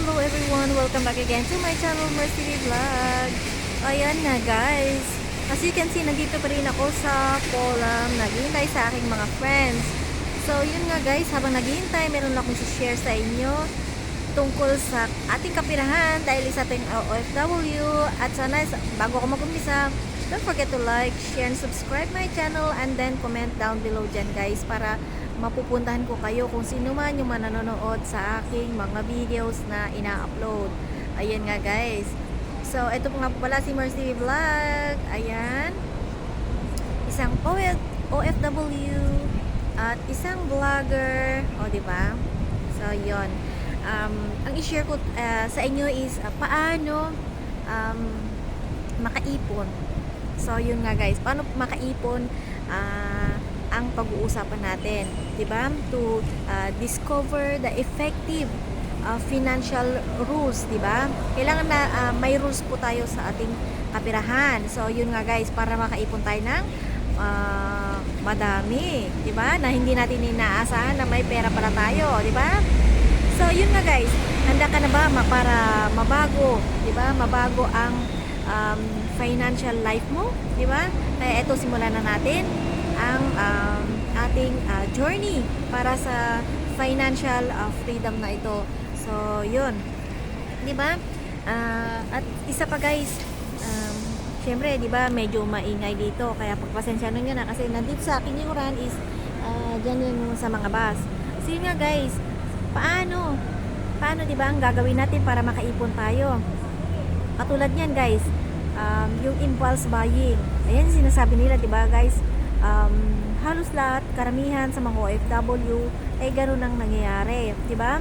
hello everyone! Welcome back again to my channel, Mercy Vlog. Ayan na guys. As you can see, nandito pa rin ako sa Polam. Naghihintay sa aking mga friends. So, yun nga guys, habang naghihintay, meron akong share sa inyo tungkol sa ating kapirahan dahil isa tayong OFW. At sana, bago ako mag-umpisa, don't forget to like, share, and subscribe my channel and then comment down below dyan guys para mapupuntahan ko kayo kung sino man yung mananonood sa aking mga videos na ina-upload. Ayan nga guys. So, ito po nga po pala si Mercy Vlog. Ayan. Isang OF, OFW at isang vlogger. O, ba? So, yon um, ang i-share ko uh, sa inyo is uh, paano um, makaipon. So, yun nga guys. Paano makaipon uh, ang pag-uusapan natin, 'di ba? To uh, discover the effective uh, financial rules, 'di ba? Kailangan na uh, may rules po tayo sa ating kapirahan. So, yun nga guys, para makaipon tayo ng uh, madami, 'di ba? Na hindi natin inaasahan na may pera pala tayo, 'di ba? So, yun nga guys, handa ka na ba para mabago, 'di ba? Mabago ang um, financial life mo, 'di ba? Kaya ito simulan na natin ang um, ating uh, journey para sa financial uh, freedom na ito. So, yun. 'Di ba? Uh, at isa pa guys, um, syempre, 'di ba, medyo maingay dito kaya pagpasensyahan niyo na kasi nandito sa akin yung run is uh, dyan yung sa mga bus. So, yun nga guys, paano? Paano 'di ba ang gagawin natin para makaipon tayo? Katulad niyan guys, um, yung impulse buying. Ayan sinasabi nila, 'di ba guys? um, halos lahat, karamihan sa mga OFW ay ganoon ang nangyayari, 'di ba?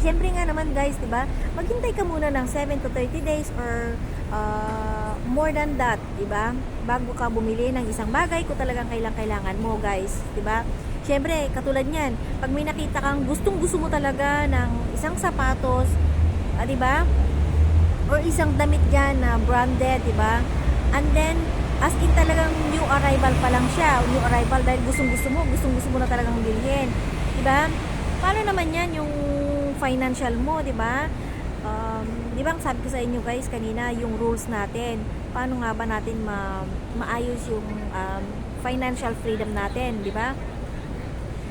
Siyempre nga naman guys, 'di ba? Maghintay ka muna ng 7 to 30 days or uh, more than that, 'di ba? Bago ka bumili ng isang bagay kung talagang kailangan-kailangan mo, guys, 'di ba? Siyempre, katulad niyan, pag may nakita kang gustong-gusto mo talaga ng isang sapatos, ah, 'di ba? Or isang damit diyan na branded, 'di ba? And then as in talagang new arrival pa lang siya new arrival dahil gustong gusto mo gustong gusto mo na talagang bilhin di ba? Paano naman yan yung financial mo di ba? Um, di ba sabi ko sa inyo guys kanina yung rules natin paano nga ba natin ma maayos yung um, financial freedom natin di ba?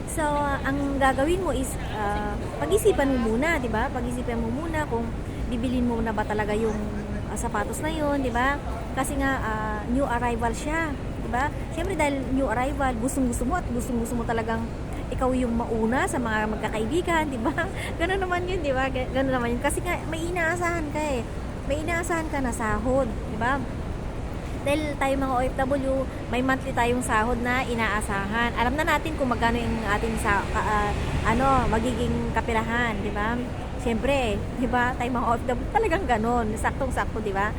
So ang gagawin mo is uh, pag-isipan mo muna di ba? Pag-isipan mo muna kung bibilin mo na ba talaga yung uh, sapatos na yun di ba kasi nga uh, new arrival siya, 'di ba? Syempre dahil new arrival, gustong-gusto mo at gustong-gusto mo talagang ikaw yung mauna sa mga magkakaibigan, 'di ba? Ganun naman 'yun, 'di ba? Ganun naman 'yun kasi nga may inaasahan ka eh. May inaasahan ka na sahod, 'di ba? Dahil tayo mga OFW, may monthly tayong sahod na inaasahan. Alam na natin kung magkano yung ating sa uh, ano, magiging kapirahan, 'di ba? Siyempre, 'di ba? Tayo mga OFW talagang ganun, saktong-sakto, 'di ba?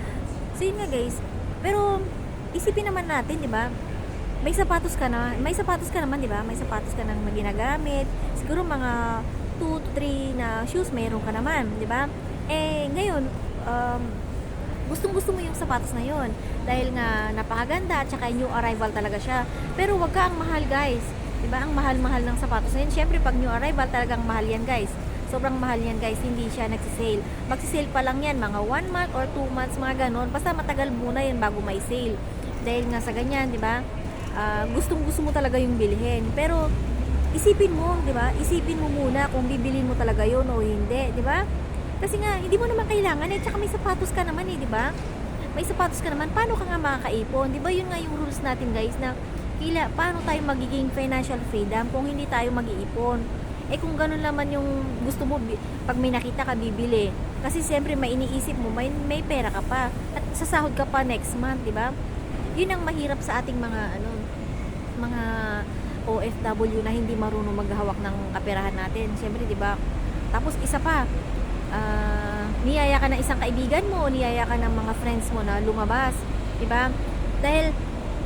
So yun nga guys. Pero isipin naman natin, 'di ba? May sapatos ka na, may sapatos ka naman, 'di ba? May sapatos ka nang ginagamit. Siguro mga 2 to 3 na shoes meron ka naman, 'di ba? Eh ngayon, um, gustong-gusto mo yung sapatos na 'yon dahil nga napakaganda at saka new arrival talaga siya. Pero wag ka ang mahal, guys. 'Di ba? Ang mahal-mahal ng sapatos na 'yun. Syempre pag new arrival talagang mahal 'yan, guys. Sobrang mahal yan guys, hindi siya nagsisale. Magsisale pa lang yan, mga 1 month or 2 months, mga ganon. Basta matagal muna yan bago may sale. Dahil nga sa ganyan, di ba? Uh, gustong gusto mo talaga yung bilhin. Pero isipin mo, di ba? Isipin mo muna kung bibilin mo talaga yon o hindi, di ba? Kasi nga, hindi mo naman kailangan eh. Tsaka may sapatos ka naman eh, di ba? May sapatos ka naman, paano ka nga makakaipon? Di ba yun nga yung rules natin guys na kila, paano tayo magiging financial freedom kung hindi tayo mag-iipon? Eh kung ganun naman yung gusto mo, pag may nakita ka, bibili. Kasi siyempre may iniisip mo, may, may pera ka pa. At sasahod ka pa next month, di ba? Yun ang mahirap sa ating mga, ano, mga OFW na hindi marunong maghawak ng kaperahan natin. Siyempre, di ba? Tapos isa pa, uh, niyaya ka ng isang kaibigan mo, niyaya ka ng mga friends mo na lumabas, di ba? Dahil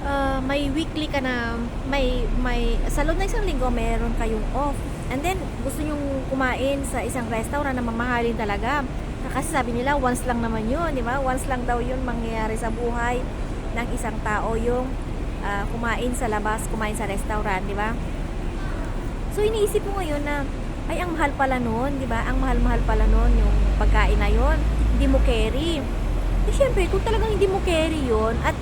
uh, may weekly ka na, may, may, sa loob ng isang linggo, meron kayong off And then, gusto nyong kumain sa isang restaurant na mamahalin talaga. Kasi sabi nila, once lang naman yun, di ba? Once lang daw yun mangyayari sa buhay ng isang tao yung uh, kumain sa labas, kumain sa restaurant, di ba? So, iniisip mo ngayon na ay ang mahal pala noon, di ba? Ang mahal-mahal pala noon yung pagkain na yon. Hindi mo carry. Eh, syempre, kung talagang hindi mo carry yon at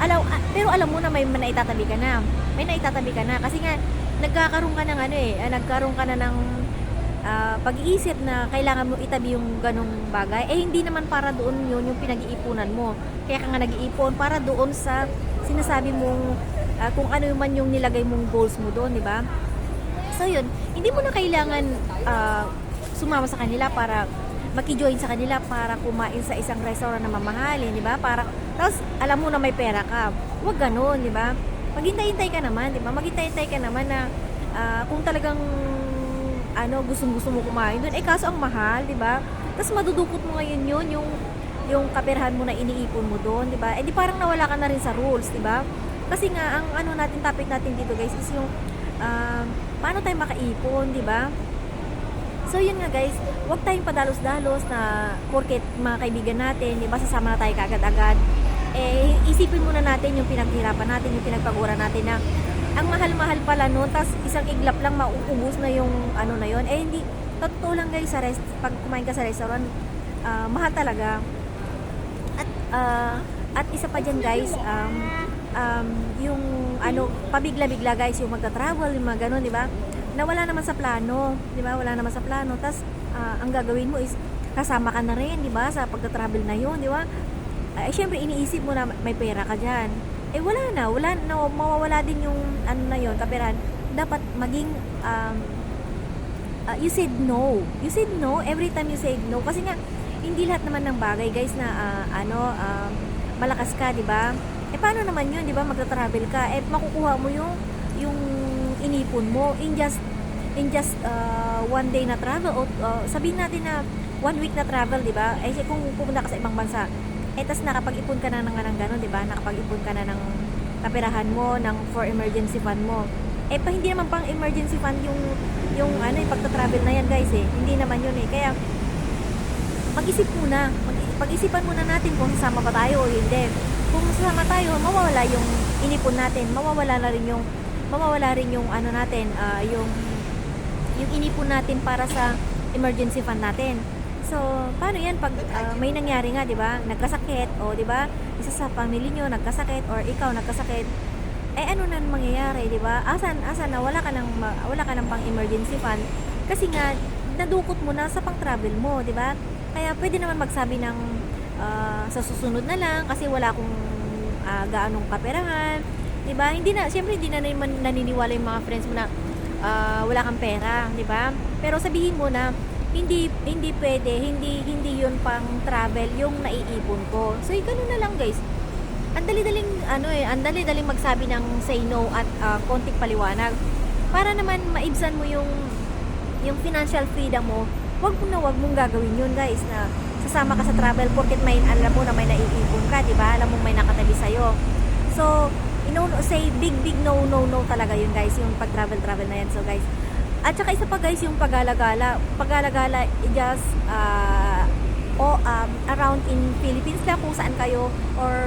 alaw, ah, pero alam mo na may naitatabi ka na. May naitatabi ka na. Kasi nga, nagkakaroon ka ng ano eh, ah, nagkaroon ka na ng ah, pag-iisip na kailangan mo itabi yung ganong bagay. Eh, hindi naman para doon yun yung pinag-iipunan mo. Kaya ka nga nag-iipon para doon sa sinasabi mong ah, kung ano man yung nilagay mong goals mo doon, di ba? So yun, hindi mo na kailangan ah, sumama sa kanila para makijoin sa kanila para kumain sa isang restaurant na mamahalin, di ba? Para tapos alam mo na may pera ka. Huwag ganoon, di ba? Maghintay-hintay ka naman, di ba? Maghintay-hintay ka naman na ah, kung talagang ano, gustong-gusto mo kumain doon. Eh kaso ang mahal, di ba? Tapos madudukot mo ngayon yun, yung yung kaperahan mo na iniipon mo doon, di ba? Eh di parang nawala ka na rin sa rules, di ba? Kasi nga ang ano natin topic natin dito, guys, is yung um, paano tayo makaipon, di ba? So yun nga guys, huwag tayong padalos-dalos na porket mga kaibigan natin, di ba, sasama na tayo kagad-agad. Eh, isipin muna natin yung pinaghirapan natin, yung pinagpagura natin na ang mahal-mahal pala noon, tas isang iglap lang mauubos na yung ano na yon Eh, hindi, totoo lang guys, sa rest, pag kumain ka sa restaurant, ah, mahal talaga. At, ah, at isa pa dyan guys, um, um, yung ano, pabigla-bigla guys, yung magta-travel, yung mga ganun, di ba? Na wala naman sa plano, di ba? Wala naman sa plano. Tapos, ah, ang gagawin mo is, kasama ka na rin, di ba? Sa pagta-travel na yun, di ba? Ay, syempre, iniisip mo na may pera ka dyan. Eh, wala na. Wala na. Mawawala din yung, ano na yun, kaperahan. Dapat maging, um, uh, you said no. You said no every time you said no. Kasi nga, hindi lahat naman ng bagay, guys, na ah, ano, um, malakas ka, di ba? Eh, paano naman yun, di ba? Magta-travel ka. Eh, makukuha mo yung, yung inipon mo in just, in just uh, one day na travel. O uh, sabihin natin na one week na travel, di ba? Eh, kung pumunta ka sa ibang bansa, eh, tas nakapag-ipon ka na ng, ng gano'n, di ba? Nakapag-ipon ka na ng kapirahan mo, ng for emergency fund mo. Eh, pa hindi naman pang emergency fund yung, yung ano, yung pagta-travel na yan, guys, eh. Hindi naman yun, eh. Kaya, mag-isip muna. Pag-isipan muna natin kung sasama pa tayo o hindi. Kung sasama tayo, mawawala yung inipon natin. Mawawala na rin yung, mawawala rin yung ano natin, ah, yung, yung inipon natin para sa emergency fund natin. So, paano yan pag ah, may nangyari nga, 'di ba? Nagkasakit o 'di ba? Isa sa family nyo nagkasakit or ikaw nagkasakit. Eh ano na mangyayari, 'di ba? Asan asan na wala ka nang wala ka nang pang emergency fund kasi nga nadukot mo na sa pang travel mo, 'di ba? Kaya pwede naman magsabi ng ah, sa susunod na lang kasi wala akong ah, gaanong kaperahan, 'di ba? Hindi na syempre hindi na naman naniniwala yung mga friends mo na ah, wala kang pera, 'di ba? Pero sabihin mo na hindi hindi pwede, hindi hindi 'yun pang travel yung naiipon ko. So, ganun na lang, guys. Ang dali-daling ano eh, ang dali-daling magsabi ng say no at ah, konting paliwanag para naman maibsan mo yung yung financial freedom mo. Wag mo na wag mong gagawin 'yun, guys, na sasama ka sa travel porket may alam mo na may naiipon ka, 'di ba? Alam mo may nakatabi sa So, you know, say big big no no no talaga 'yun, guys, yung pag travel travel na yan. So, guys, at saka isa pa guys yung paggalagala. Paggalagala just uh, o um, around in Philippines lang kung saan kayo or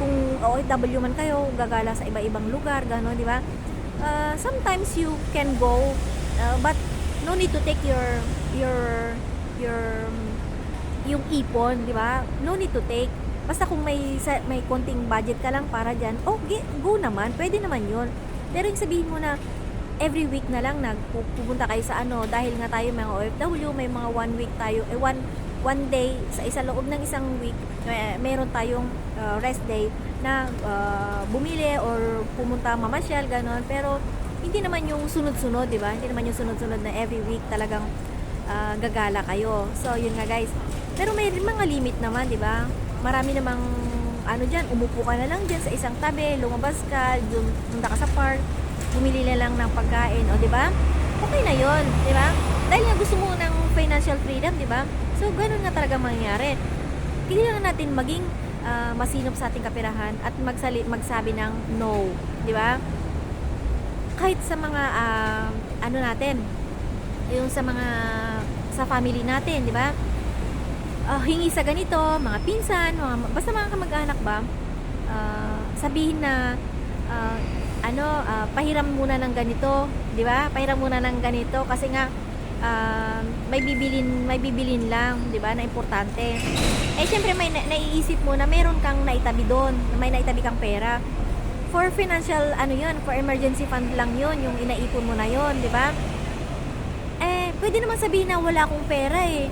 kung OFW man kayo gagala sa iba-ibang lugar gano'n di ba? Uh, sometimes you can go uh, but no need to take your your your yung ipon di ba? No need to take. Basta kung may may konting budget ka lang para diyan oh go naman. Pwede naman yun. Pero yung sabihin mo na every week na lang nagpupunta kayo sa ano dahil nga tayo mga OFW may mga one week tayo eh one one day sa isa loob ng isang week may, meron tayong uh, rest day na uh, bumili or pumunta mamasyal ganon. Pero hindi naman yung sunod-sunod di ba? Hindi naman yung sunod-sunod na every week talagang uh, gagala kayo. So yun nga guys. Pero may mga limit naman di ba? Marami namang ano dyan umupo ka na lang dyan sa isang tabi lumabas ka punta ka sa park bumili na lang ng pagkain, o di ba? Okay na 'yon, di ba? Dahil nga gusto mo ng financial freedom, di ba? So, ganun nga talaga mangyayari. Kailangan natin maging ah, masinop sa ating kapirahan at magsali, magsabi ng no, di ba? Kahit sa mga ah, ano natin, yung sa mga sa family natin, di ba? Ah, hingi sa ganito, mga pinsan, mga, basta mga kamag-anak ba, ah, sabihin na ah, ano, ah, pahiram muna ng ganito, 'di ba? Pahiram muna ng ganito kasi nga um, may bibilin may bibilin lang, 'di ba? Na importante. Eh syempre may na- naiisip mo na meron kang naitabi doon, na may naitabi kang pera. For financial ano 'yun, for emergency fund lang 'yun, yung inaipon mo na 'yun, 'di ba? Eh, pwede naman sabihin na wala akong pera eh.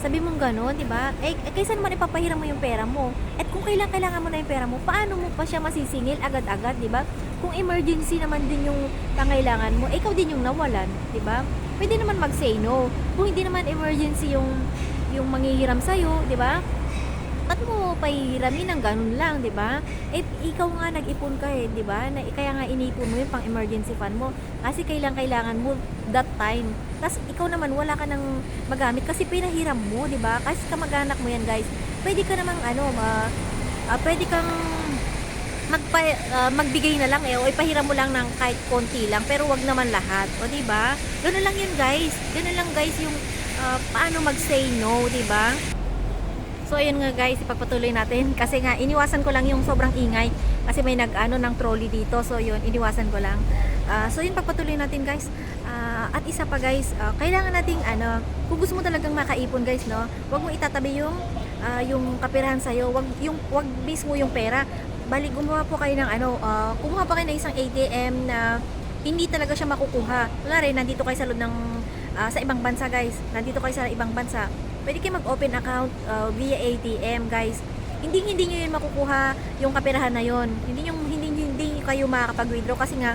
Sabi mong gano'n, di ba? Eh, eh, kaysa naman ipapahiram mo yung pera mo. At kung kailan kailangan mo na yung pera mo, paano mo pa siya masisingil agad-agad, di ba? Kung emergency naman din yung pangailangan mo, ikaw din yung nawalan, di ba? Pwede naman mag-say no. Kung hindi naman emergency yung yung manghihiram sa'yo, di ba? Ba't mo pahihiramin ng ganun lang, di ba? Eh, ikaw nga nag-ipon ka eh, di ba? Na, kaya nga inipon mo yung pang emergency fund mo. Kasi kailang kailangan mo that time. Tapos ikaw naman wala ka nang magamit kasi pinahiram mo, di ba? Kasi kamag-anak mo yan, guys. Pwede ka namang ano, ma, ah, pwede kang magpa, ah, magbigay na lang eh o ipahiram mo lang ng kahit konti lang pero wag naman lahat o di ba ganoon lang yun guys ganoon lang guys yung ah, paano mag say no di ba So ayun nga guys, ipagpatuloy natin kasi nga iniwasan ko lang yung sobrang ingay kasi may nag-ano ng trolley dito. So yun, iniwasan ko lang. Ah, so yun pagpatuloy natin guys. Ah, at isa pa guys, ah, kailangan nating ano, kung gusto mo talagang makaipon guys, no, wag mo itatabi yung ah, yung kapirahan sa wag yung wag mismo yung pera. Bali gumawa po kayo ng ano, ah, kumuha pa kayo ng isang ATM na hindi talaga siya makukuha. Kunwari, nandito kayo sa loob ng ah, sa ibang bansa guys. Nandito kayo sa ibang bansa pwede kayo mag-open account uh, via ATM, guys. Hindi hindi niyo yun makukuha yung kaperahan na yon. Hindi yung hindi hindi kayo makakapag-withdraw kasi nga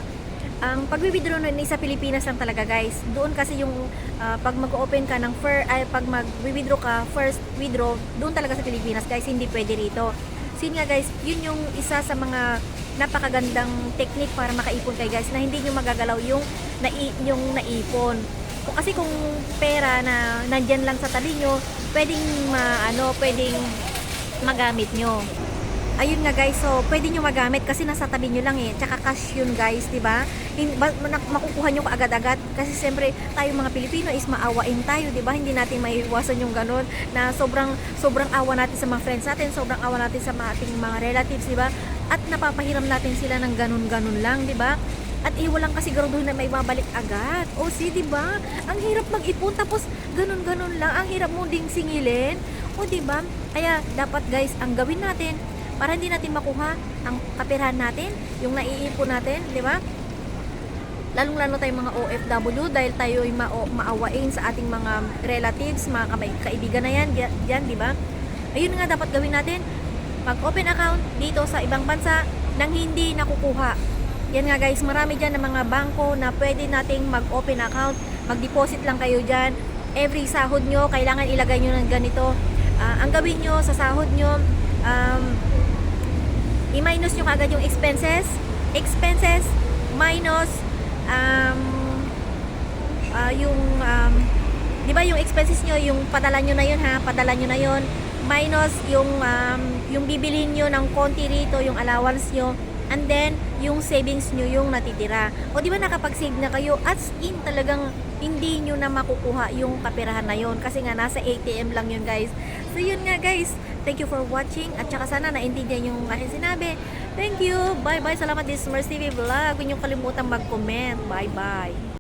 ang pag-withdraw nun sa Pilipinas lang talaga, guys. Doon kasi yung uh, pag mag-open ka ng fir, ay pag mag-withdraw ka, first withdraw, doon talaga sa Pilipinas, guys. Hindi pwede rito. So yun nga, guys, yun yung isa sa mga napakagandang technique para makaipon kayo, guys, na hindi nyo magagalaw yung, nai, yung naipon kasi kung pera na nandyan lang sa tabi nyo, pwedeng ma, ano, pwedeng magamit nyo. Ayun nga guys, so pwede nyo magamit kasi nasa tabi nyo lang eh. Tsaka cash yun guys, di ba? Makukuha nyo agad-agad kasi siyempre tayo mga Pilipino is maawain tayo, di ba? Hindi natin maiiwasan yung ganun na sobrang sobrang awa natin sa mga friends natin, sobrang awa natin sa mga ating mga relatives, di ba? At napapahiram natin sila ng ganun-ganun lang, di ba? At eh, walang kasiguraduhan na may babalik agad. O si, di ba? Ang hirap mag-ipon tapos ganun-ganun lang. Ang hirap mo ding singilin. O di ba? Kaya dapat guys, ang gawin natin para hindi natin makuha ang kapirahan natin, yung naiipon natin, di ba? Lalong-lalo tayong mga OFW dahil tayo ay ma maawain sa ating mga relatives, mga kaibigan na yan, yan, di ba? Ayun nga dapat gawin natin. Mag-open account dito sa ibang bansa nang hindi nakukuha yan nga guys, marami dyan ng mga bangko na pwede nating mag-open account, mag-deposit lang kayo dyan. Every sahod nyo, kailangan ilagay nyo ng ganito. Ah, ang gawin nyo sa sahod nyo, um, i-minus nyo kagad yung expenses. Expenses minus um, ah, yung um, di ba yung expenses nyo, yung padala nyo na yun ha, padala nyo na yun. Minus yung um, yung bibilhin nyo ng konti rito, yung allowance nyo. And then, yung savings nyo yung natitira. O di ba nakapag-save na kayo? As in talagang hindi nyo na makukuha yung kapirahan na yun. Kasi nga nasa ATM lang yun guys. So yun nga guys. Thank you for watching. At saka sana naintindihan yung aking sinabi. Thank you. Bye bye. Salamat this Mercy TV Vlog. Huwag nyo kalimutan mag-comment. Bye bye.